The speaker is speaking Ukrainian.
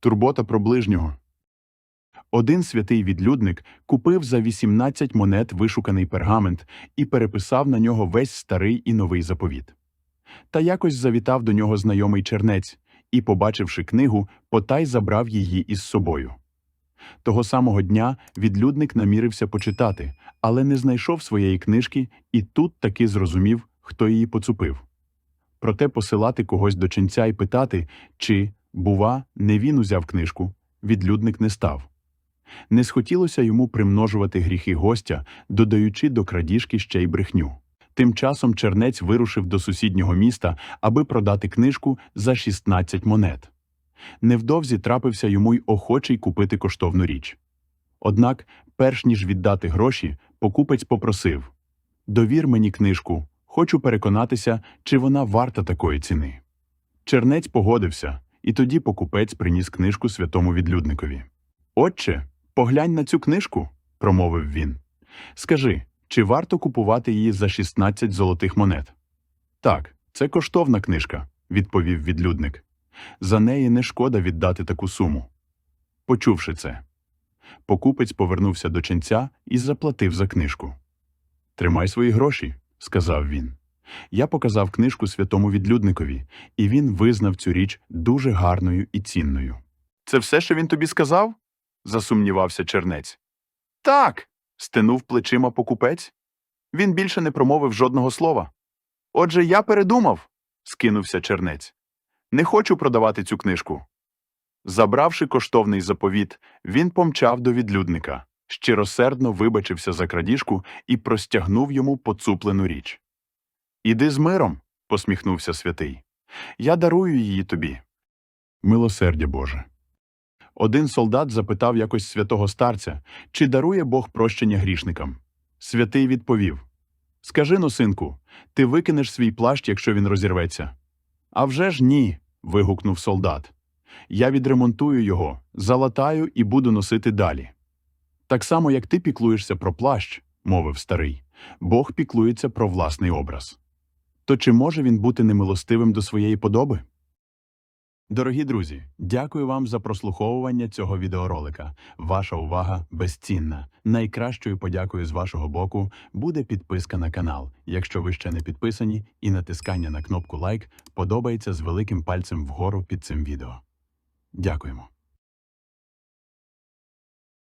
турбота про ближнього. Один святий відлюдник купив за 18 монет вишуканий пергамент і переписав на нього весь старий і новий заповіт. Та якось завітав до нього знайомий чернець і, побачивши книгу, потай забрав її із собою. Того самого дня відлюдник намірився почитати, але не знайшов своєї книжки і тут таки зрозумів, хто її поцупив. Проте посилати когось до ченця і питати, чи, бува, не він узяв книжку, відлюдник не став. Не схотілося йому примножувати гріхи гостя, додаючи до крадіжки ще й брехню. Тим часом чернець вирушив до сусіднього міста, аби продати книжку за 16 монет. Невдовзі трапився йому й охочий купити коштовну річ. Однак, перш ніж віддати гроші, покупець попросив Довір мені книжку, хочу переконатися, чи вона варта такої ціни. Чернець погодився, і тоді покупець приніс книжку святому відлюдникові. Отче, поглянь на цю книжку, промовив він. Скажи, чи варто купувати її за 16 золотих монет? Так, це коштовна книжка, відповів відлюдник. За неї не шкода віддати таку суму. Почувши це, покупець повернувся до ченця і заплатив за книжку. Тримай свої гроші, сказав він. Я показав книжку святому відлюдникові, і він визнав цю річ дуже гарною і цінною. Це все, що він тобі сказав? засумнівався чернець. Так. стенув плечима покупець. Він більше не промовив жодного слова. Отже, я передумав, скинувся чернець. Не хочу продавати цю книжку. Забравши коштовний заповіт, він помчав до відлюдника, щиросердно вибачився за крадіжку і простягнув йому поцуплену річ. Іди з миром, посміхнувся святий. Я дарую її тобі. Милосердя Боже. Один солдат запитав якось святого старця, чи дарує Бог прощення грішникам. Святий відповів Скажи но, синку, ти викинеш свій плащ, якщо він розірветься. «А вже ж ні. вигукнув солдат. Я відремонтую його, залатаю і буду носити далі. Так само, як ти піклуєшся про плащ, мовив старий, Бог піклується про власний образ. То чи може він бути немилостивим до своєї подоби? Дорогі друзі, дякую вам за прослуховування цього відеоролика. Ваша увага безцінна. Найкращою подякою з вашого боку буде підписка на канал, якщо ви ще не підписані, і натискання на кнопку лайк подобається з великим пальцем вгору під цим відео. Дякуємо.